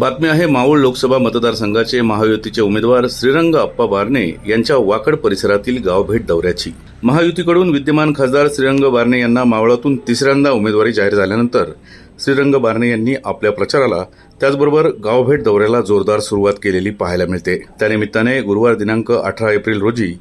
बातमी आहे माऊळ लोकसभा मतदारसंघाचे महायुतीचे उमेदवार श्रीरंग अप्पा बारणे यांच्या वाकड परिसरातील गावभेट दौऱ्याची. महायुतीकडून विद्यमान खासदार श्रीरंग बारणे यांना मावळातून तिसऱ्यांदा उमेदवारी जाहीर झाल्यानंतर श्रीरंग बारणे यांनी आपल्या प्रचाराला त्याचबरोबर गावभेट दौऱ्याला जोरदार सुरुवात केलेली पाहायला मिळते. त्यानिमित्ताने गुरुवार दिनांक अठरा एप्रिल रोजी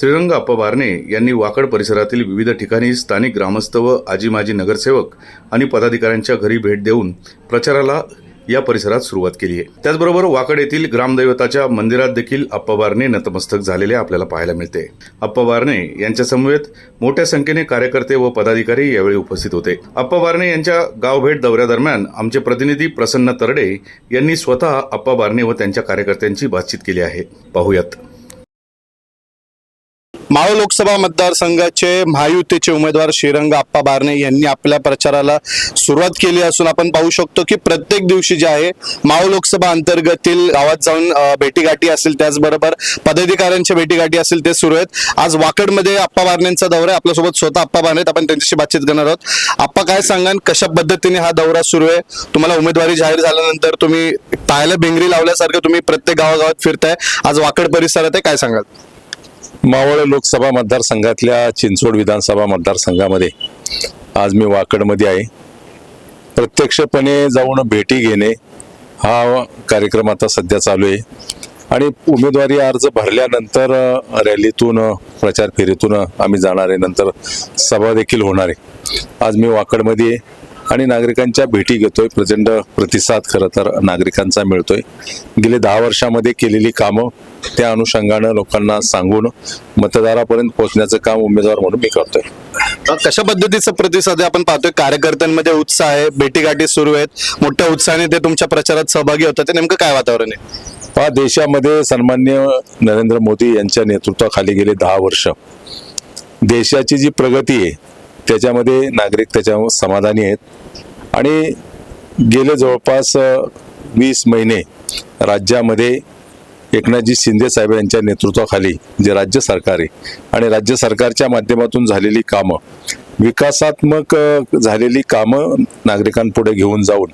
श्रीरंग अप्पा बारणे यांनी वाकड परिसरातील विविध ठिकाणी स्थानिक ग्रामस्थ व आजी माजी नगरसेवक आणि पदाधिकाऱ्यांच्या घरी भेट देऊन प्रचाराला या परिसरात सुरुवात केली आहे. त्याचबरोबर वाकड येथील ग्रामदैवताच्या मंदिरात देखील अप्पाबारणे नतमस्तक झालेले आपल्याला पाहायला मिळते. अप्पा बारणे यांच्या समवेत मोठ्या संख्येने कार्यकर्ते व पदाधिकारी यावेळी उपस्थित होते. अप्पाबारणे यांच्या गावभेट दौऱ्यादरम्यान आमचे प्रतिनिधी प्रसन्न तरडे यांनी स्वतः अप्पा बारणे व त्यांच्या कार्यकर्त्यांची बातचीत केली आहे. पाहूयात. मावळ लोकसभा मतदारसंघाचे महायुतीचे उमेदवार श्रीरंग आप्पा बारणे यांनी आपल्या प्रचाराला सुरुवात केली असून आपण पाहू शकतो की प्रत्येक दिवशी जे आहे मावळ लोकसभा अंतर्गतील गावात जाऊन भेटीगाठी असेल त्याचबरोबर पदाधिकाऱ्यांच्या भेटीगाठी असेल ते सुरू आहेत. आज वाकडमध्ये आप्पा बारणेंचा दौरा आहे. आपल्यासोबत स्वतः आप्पा बारणे आपण त्यांच्याशी बातचीत करणार आहोत. आप्पा काय सांगाल? कशा पद्धतीने हा दौरा सुरू आहे? तुम्हाला उमेदवारी जाहीर झाल्यानंतर तुम्ही पाहायला भिंगरी लावल्यासारखं तुम्ही प्रत्येक गावागावात फिरताय. आज वाकड परिसरात आहे. काय सांगाल? मावळ लोकसभा मतदारसंघातल्या चिंचवड विधानसभा मतदारसंघामध्ये आज मी वाकडमध्ये आहे. प्रत्यक्षपणे जाऊन भेटी घेणे हा कार्यक्रम आता सध्या चालू आहे. आणि उमेदवारी अर्ज भरल्यानंतर रॅलीतून प्रचार फेरीतून आम्ही जाणार आहे. नंतर सभा देखील होणार आहे. आज मी वाकडमध्ये आहे आणि नागरिकांच्या भेटी घेतोय. प्रचंड प्रतिसाद खरं तर नागरिकांचा मिळतोय. गेले दहा वर्षामध्ये केलेली कामं त्या अनुषंगानं लोकांना सांगून मतदारापर्यंत पोहोचण्याचं काम उमेदवार म्हणून मी करतोय. कशा पद्धतीचा प्रतिसाद आपण पाहतोय कार्यकर्त्यांमध्ये उत्साह आहे भेटीगाठी सुरू आहेत. मोठ्या उत्साहाने ते तुमच्या प्रचारात सहभागी होतात. ते नेमकं काय वातावरण आहे? पहा देशामध्ये सन्मान्य नरेंद्र मोदी यांच्या नेतृत्वाखाली गेले दहा वर्ष. देशाची जी प्रगती आहे त्याच्यामध्ये नागरिक त्याच्यावर समाधानी आहेत. आणि गेले जवळपास वीस महिने राज्यामध्ये एकनाथजी शिंदे साहेब यांच्या नेतृत्वाखाली जे राज्य सरकार आहे आणि राज्य सरकारच्या माध्यमातून झालेली कामं विकासात्मक झालेली कामं नागरिकांपुढे घेऊन जाऊन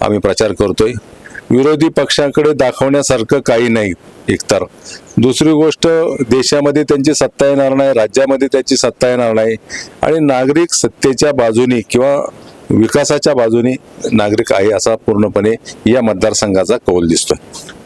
आम्ही प्रचार करतोय. विरोधी पक्षाकडे दाखवण्यासारखं काही नाही एकतर. दुसरी गोष्ट देशामध्ये त्यांची सत्ता येणार नाही राज्यामध्ये त्याची सत्ता येणार नाही आणि नागरिक सत्तेच्या बाजूने किंवा विकासाच्या बाजूने नागरिक आहे असा पूर्णपणे या मतदारसंघाचा कौल दिसतोय.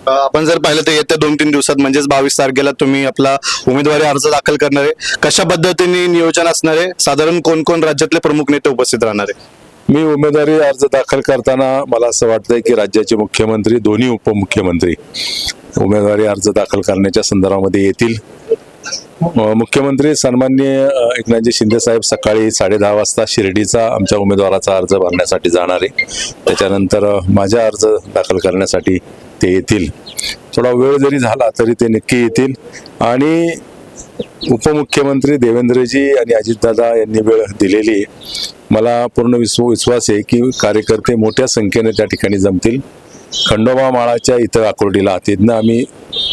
आपण जर पाहिलं तर येत्या दोन तीन दिवसात म्हणजेच बावीस तारखेला तुम्ही आपला उमेदवारी अर्ज दाखल करणार आहे. कशा पद्धतीने नियोजन असणार आहे? साधारण कोण कोण राज्यातले प्रमुख नेते उपस्थित राहणार आहे? मी उमेदवारी अर्ज दाखल करताना मला असं वाटतंय की राज्याचे मुख्यमंत्री दोन्ही उपमुख्यमंत्री उमेदवारी अर्ज दाखल करण्याच्या संदर्भामध्ये येतील. मुख्यमंत्री सन्माननीय एकनाथजी शिंदे साहेब सकाळी साडे दहा वाजता शिर्डीचा आमच्या उमेदवाराचा अर्ज भरण्यासाठी जाणार आहे. त्याच्यानंतर माझा अर्ज दाखल करण्यासाठी ते येतील. थोडा वेळ जरी झाला तरी ते नक्की येतील. आणि उपमुख्यमंत्री देवेंद्रजी आणि अजितदादा यांनी वेळ दिलेली आहे. मला पूर्ण विश्व विश्वास आहे की कार्यकर्ते मोठ्या संख्येने त्या ठिकाणी जमतील. खंडोबा माळाच्या इथं आकुर्डीला तिथनं आम्ही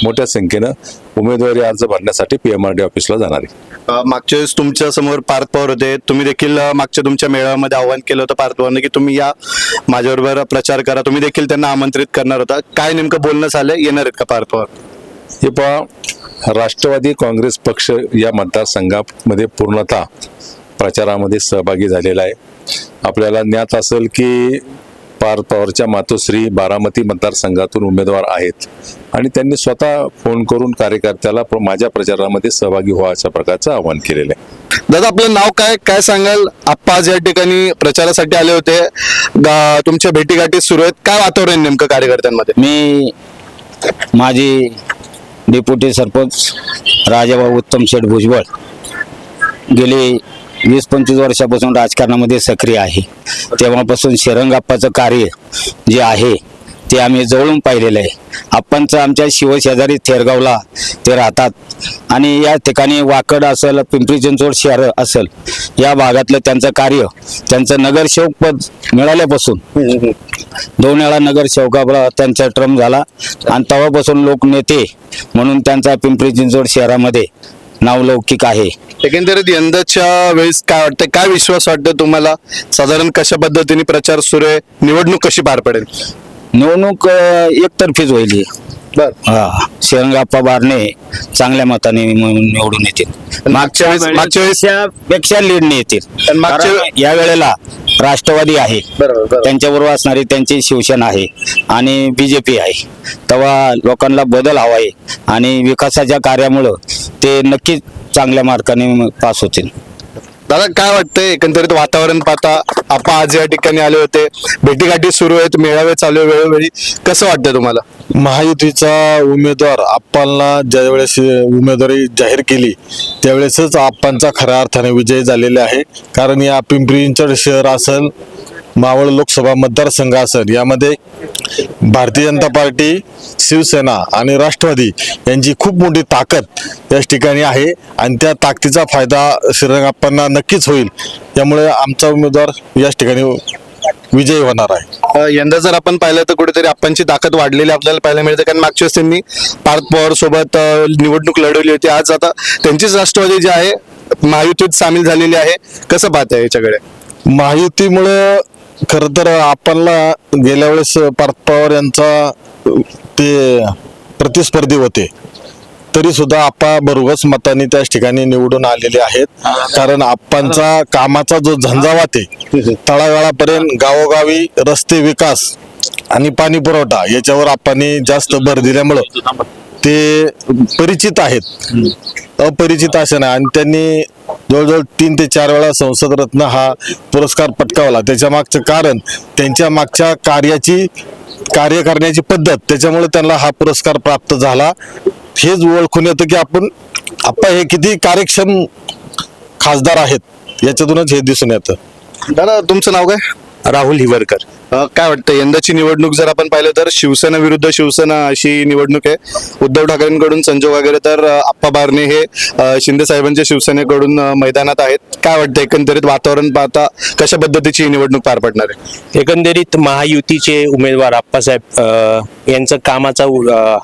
मोठ्या संख्येनं उमेदवारी अर्ज भरण्यासाठी पी एम आर डी ऑफिसला जाणार. आहे मागच्या वेळेस तुमच्यासमोर पार्थ पवार होते. तुम्ही देखील मागच्या तुमच्या मेळाव्यामध्ये आव्हान केलं होतं पार्थ पवारने की तुम्ही या माझ्याबरोबर प्रचार करा. तुम्ही देखील त्यांना आमंत्रित करणार होता. काय नेमकं बोलणं झालं येणार आहेत का पार्थ पवार? हे पहा राष्ट्रवादी काँग्रेस पक्ष या मतदारसंघामध्ये पूर्णतः प्रचारामध्ये सहभागी झालेला आहे. आपल्याला ज्ञात असेल की पार्थ पवारच्या मातोश्री बारामती मतदारसंघातून उमेदवार आहेत. आणि त्यांनी स्वतः फोन करून कार्यकर्त्याला प्र- माझ्या प्रचारामध्ये सहभागी व्हा अशा प्रकारचं आवाहन केलेलं आहे. दादा आपलं नाव काय? काय सांगाल? आप्पा आज या ठिकाणी प्रचारासाठी आले होते. गा- तुमच्या भेटीगाठी सुरू आहेत. काय वातावरण आहे नेमकं कार्यकर्त्यांमध्ये? मी माजी डेप्युटी सरपंच राजाभाऊ उत्तम शेठ भुजबळ गेले वीस पंचवीस वर्षापासून राजकारणामध्ये सक्रिय आहे. तेव्हापासून शिरंगाप्पाचं कार्य जे आहे ते आम्ही जवळून पाहिलेलं आहे. आपणचं आमच्या शिवशेजारी थेरगावला ते राहतात. आणि या ठिकाणी वाकड असेल पिंपरी चिंचवड शहर असेल या भागातलं त्यांचं कार्य त्यांचं नगरसेवक पद मिळाल्यापासून दोन वेळा नगरसेवकाला त्यांचा ट्रम झाला. आणि तेव्हापासून लोक नेते म्हणून त्यांचा पिंपरी चिंचवड शहरामध्ये नावलौकिक आहे. एकंदरीत यंदाच्या वेळेस काय वाटतं काय विश्वास वाटतं तुम्हाला? साधारण कशा पद्धतीने प्रचार सुरू आहे? निवडणूक कशी पार पडेल? निवडणूक अं, एकतर्फीच होईल ही. बर. हा श्रीरंगाप्पा बारणे चांगल्या मताने निवडून येतील. मागच्या वेळेस- मागच्या वेळेस- पेक्षा लीडने येतील. पण मागच्या कारण या वेळेला राष्ट्रवादी आहे. बरोबर बरोबर. त्यांच्याबरोबर असणारी त्यांची शिवसेना आहे आणि बीजेपी आहे. तेव्हा लोकांना बदल हवा आहे आणि विकासाच्या कार्यामुळं ते नक्कीच चांगल्या मार्काने पास होतील. दादा काय वाटतंय? एकंदरीत वातावरण पाहता आपण आज या ठिकाणी आले होते. भेटीगाठी सुरू आहेत मेळावे चालू आहे वेळोवेळी. कसं वाटतंय तुम्हाला? महायुतीचा उमेदवार आप्पांना ज्यावेळेस उमेदवारी जाहीर केली त्यावेळेसच आप्पांचा खऱ्या अर्थाने विजय झालेला आहे. कारण या पिंपरी चिंचवड शहर असेल मावळ लोकसभा मतदारसंघ असेल यामध्ये भारतीय जनता पार्टी शिवसेना आणि राष्ट्रवादी यांची खूप मोठी ताकद याच ठिकाणी आहे आणि त्या ताकदीचा फायदा श्रीरंगाप्पांना नक्कीच होईल. त्यामुळे आमचा उमेदवार याच ठिकाणी विजयी होणार आहे. यंदा जर आपण पाहिलं तर कुठेतरी आपणची ताकद वाढलेली आपल्याला पाहायला मिळते. कारण मागच्या वेळेस त्यांनी पार्थ पवार सोबत निवडणूक लढवली होती. आज आता त्यांचीच राष्ट्रवादी जी आहे महायुतीत सामील झालेली आहे. कसं पाहताय याच्याकडे? महायुतीमुळे खर तर आपणला गेल्या वेळेस पार्थ पवार यांचा ते प्रतिस्पर्धी होते. तरी सुद्धा आप्पा भरघोस मताने त्याच ठिकाणी निवडून आलेले आहेत. कारण आप्पांचा कामाचा जो झंझावात आहे तळागाळापर्यंत गावोगावी रस्ते विकास आणि पाणी पुरवठा याच्यावर आप्पांनी जास्त भर दिल्यामुळं ते परिचित आहेत. अपरिचित असे नाही. आणि त्यांनी जवळजवळ तीन ते चार वेळा संसद रत्न हा पुरस्कार पटकावला. त्याच्या मागचं कारण त्यांच्या मागच्या कार्याची कार्य करण्याची पद्धत त्याच्यामुळे त्यांना हा पुरस्कार प्राप्त झाला. हेच ओळखून येतं की आपण आप्पा हे किती कार्यक्षम खासदार आहेत याच्यातूनच हे दिसून येतं. दादा तुमचं नाव काय? राहुल हिवरकर. अ, काय वाटतं यंदाची निवडणूक जर आपण पाहिलं तर शिवसेना विरुद्ध शिवसेना अशी निवडणूक आहे. उद्धव ठाकरेंकडून संजय वगैरे तर अ, आप्पा बारणे हे अ, शिंदे साहेबांच्या शिवसेनेकडून अ, मैदानात आहेत. काय वाटतं एकंदरीत वातावरण पाहता कशा पद्धतीची ही निवडणूक पार पडणार आहे? एकंदरीत महायुतीचे उमेदवार आप्पासाहेब अ, यांचं कामाचा अ,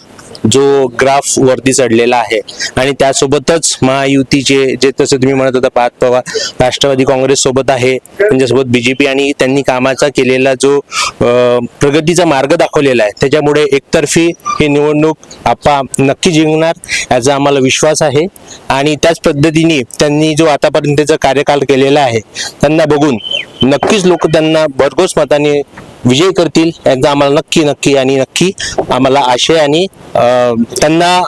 जो ग्राफ वरती चढलेला आहे. आणि त्यासोबतच महायुतीचे जे तसं तुम्ही म्हणत होता पाच पवार राष्ट्रवादी काँग्रेस सोबत आहे त्यांच्यासोबत बीजेपी आणि त्यांनी कामाचा केलेला जो प्रगतीचा मार्ग दाखवलेला आहे. त्याच्यामुळे एकतर्फी ही निवडणूक आपा नक्की जिंकणार याचा आम्हाला विश्वास आहे. आणि त्याच पद्धतीने त्यांनी जो आतापर्यंतचा कार्यकाल केलेला आहे त्यांना बघून नक्कीच लोक त्यांना भरघोस मताने विजय करतील. यांचा आम्हाला नक्की नक्की आणि नक्की आम्हाला आशय आणि त्यांना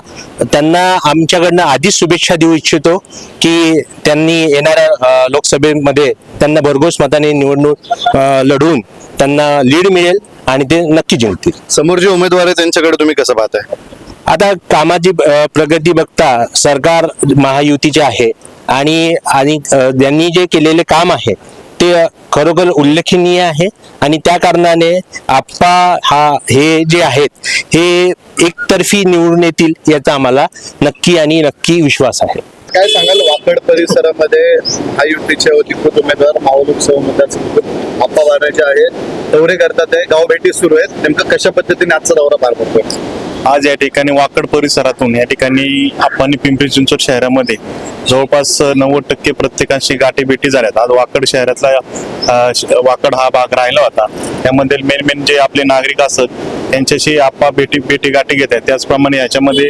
त्यांना आमच्याकडनं आधीच शुभेच्छा देऊ इच्छितो की त्यांनी येणाऱ्या लोकसभेमध्ये त्यांना भरघोस मताने निवडणूक लढवून त्यांना लीड मिळेल आणि ते नक्की जिंकतील. समोर जे उमेदवार आहे त्यांच्याकडे तुम्ही कसं पाहताय? आता कामाची प्रगती बघता सरकार महायुतीचे आहे आणि आणि त्यांनी जे केलेले काम आहे ते खरोखर उल्लेखनीय आहे. आणि त्या कारणाने आप्पा हा हे जे आहेत हे एकतर्फी निवडून येतील याचा आम्हाला नक्की आणि नक्की विश्वास आहे. काय सांगाल? वाकड परिसरामध्ये महायुतीचे अधिकृत उमेदवार मावळ उत्सव मतदारसंघ आप्पा वाढायचे आहेत दौरे करतात आहे. गाव भेटी सुरू आहेत. नेमकं कशा पद्धतीने आजचा दौरा पार पडतोय? आज या ठिकाणी वाकड परिसरातून या ठिकाणी आपण पिंपरी चिंचवड शहरामध्ये जवळपास नव्वद टक्के प्रत्येकाशी गाठीभेटी झाल्यात. आज वाकड शहरातला श- वाकड हा भाग राहिला होता. त्यामध्ये मेन मेन जे आपले नागरिक असत त्यांच्याशी आपा भेटी भेटी गाठी घेत आहेत. त्याचप्रमाणे याच्यामध्ये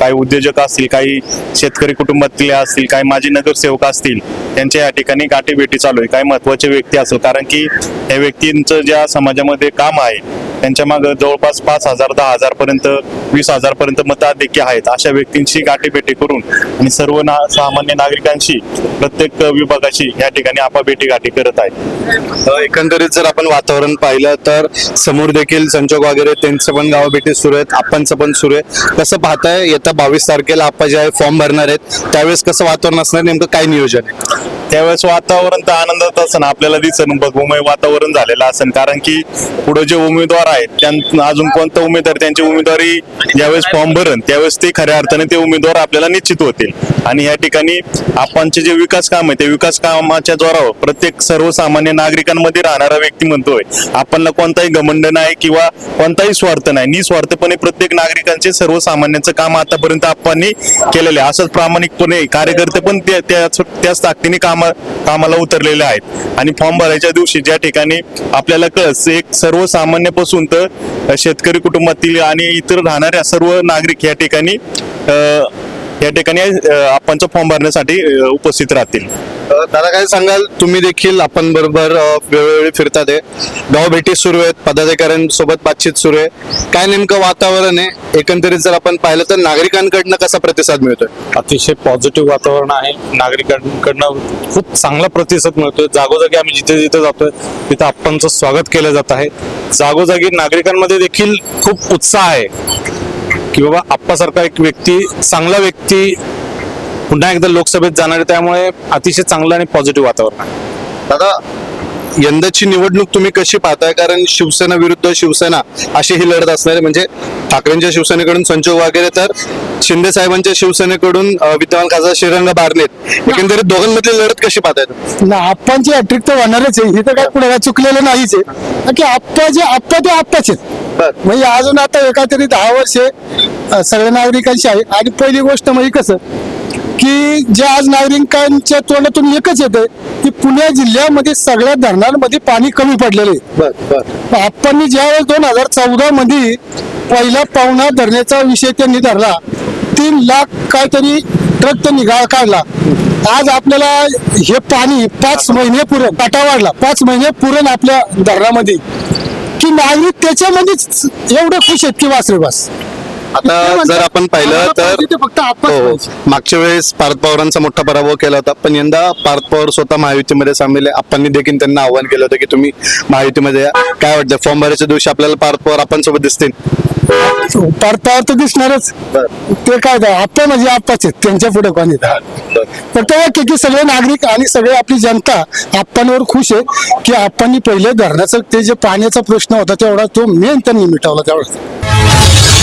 काही उद्योजक असतील काही शेतकरी कुटुंबातले असतील काही माजी नगरसेवक असतील त्यांच्या या ठिकाणी गाठी भेटी चालू आहे. काही महत्त्वाचे व्यक्ती असेल कारण की या व्यक्तींचं ज्या समाजामध्ये काम आहे त्यांच्या मागे जवळपास पाच हजार दहा हजार पर्यंत वीस हजार पर्यंत मताधिक्य आहेत. अशा व्यक्तींची गाठीभेटी करून आणि सर्व ना सामान्य नागरिकांशी प्रत्येक विभागाची या ठिकाणी आपा भेटी गाठी करत आहेत. अ, एकंदरीत जर आपण वातावरण पाहिलं तर समोर देखील संजोग वगैरे त्यांचं पण गाव भेटी सुरू आहेत आपणचं पण सुरू आहे कसं पाहताय येत्या बावीस तारखेला आपण जे आहे फॉर्म भरणार आहेत. त्यावेळेस कसं वातावरण असणार नेमकं काय नियोजन आहे? त्यावेळेस वातावरण तर आनंदात असं आपल्याला दिसन बघूमय वातावरण झालेलं असेल. कारण की पुढे जे उमेदवार आहेत. त्यांना अजून कोणता उमेदवार त्यांची उमेदवारी ज्यावेळेस फॉर्म भरण त्यावेळेस ते खऱ्या अर्थाने ते उमेदवार आपल्याला निश्चित होतील. आणि या ठिकाणी आपणचे जे विकास काम आहे ते विकास कामाच्या जोरावर प्रत्येक सर्वसामान्य नागरिकांमध्ये राहणारा व्यक्ती म्हणतोय आपणला कोणताही घमंड नाही किंवा कोणताही स्वार्थ नाही. निस्वार्थपणे प्रत्येक नागरिकांचे सर्वसामान्यांचं काम आतापर्यंत आपण केलेलं आहे. असंच प्रामाणिकपणे कार्यकर्ते पण त्या- त्याच ताकदीने काम कामा कामाला उतरलेले आहेत. आणि फॉर्म भरायच्या दिवशी ज्या ठिकाणी आपल्याला कळस एक सर्वसामान्यपासून तर शेतकरी कुटुंबातील आणि इतर राहणाऱ्या सर्व नागरिक या ठिकाणी या ठिकाणी आपणचा फॉर्म भरण्यासाठी उपस्थित राहतील. दादा काय सांगाल? तुम्ही देखील आपण बरोबर वेळोवेळी फिरतात आहे. गाव भेटी सुरू आहेत पदाधिकाऱ्यांसोबत बातचीत सुरू आहे. काय नेमकं वातावरण आहे? एकंदरीत जर आपण पाहिलं तर नागरिकांकडनं कसा प्रतिसाद मिळतोय? अतिशय पॉझिटिव्ह वातावरण आहे. नागरिकांकडनं खूप चांगला प्रतिसाद मिळतोय. जागोजागी आम्ही जिथे जिथे जातोय तिथे आप्पांचं स्वागत केलं जात आहे. जागोजागी नागरिकांमध्ये देखील खूप उत्साह आहे. की बाबा आप्पासारखा एक व्यक्ती चांगला व्यक्ती पुन्हा एकदा लोकसभेत जाणार आहे त्यामुळे अतिशय चांगलं आणि पॉझिटिव्ह वातावरण आहे. दादा यंदाची निवडणूक तुम्ही कशी पाहताय? कारण शिवसेना विरुद्ध शिवसेना अशी ही लढत असणार म्हणजे ठाकरेंच्या शिवसेनेकडून संजोग वगैरे तर शिंदे साहेबांच्या शिवसेनेकडून विद्यमान खासदार श्रीरंग बारनेत एकंदरीत दोघांमधली लढत कशी पाहताय ना आप्पांची हॅट्रिक तर होणारच आहे. हे तर काय पुढे चुकलेलं नाहीच आहे. की आप्पा जे आप्पा ते आप्पाच आहेत. म्हणजे अजून आता एका तरी दहा वर्षे सगळ्या नागरिकांची आहे आणि पहिली गोष्ट म्हणजे कसं की जे आज नागरिकांच्या तोंडातून एकच येतं की पुणे जिल्ह्यामध्ये सगळ्या धरणांमध्ये पाणी कमी पडलेलं आपण ज्यावेळेस दोन हजार चौदा मध्ये पहिला पाहुणा धरण्याचा विषय त्यांनी धरला. तीन लाख काहीतरी ट्रक त्यांनी गाळ काढला. आज आपल्याला हे पाणी पाच महिने पुरण काटा वाढला. पाच महिने पुरण आपल्या धरणामध्ये. की नागरिक त्याच्यामध्येच एवढं खुश आहेत की वासरे बस. आता जर आपण पाहिलं तर ते फक्त आपण हो मागच्या वेळेस पार्थ पवारांचा मोठा पराभव केला होता पण यंदा पार्थ पवार स्वतः महायुतीमध्ये सामील आहे. आपण देखील त्यांना आव्हान केलं होतं की तुम्ही महायुतीमध्ये या. काय वाटतं फॉर्म भरायच्या दिवशी आपल्याला पार्थ पवार आपण सोबत दिसतील? परतावर तर दिसणारच. ते काय ते आप्पा म्हणजे आप्पाच आहेत त्यांच्या पुढे कोणी फक्त वाक्य की सगळे नागरिक आणि सगळे आपली जनता आप्पांवर खुश आहे की आप्पांनी पहिले धरणाचं ते जे पाण्याचा प्रश्न होता तेवढा तो मेन त्यांनी मिटवला तेवढा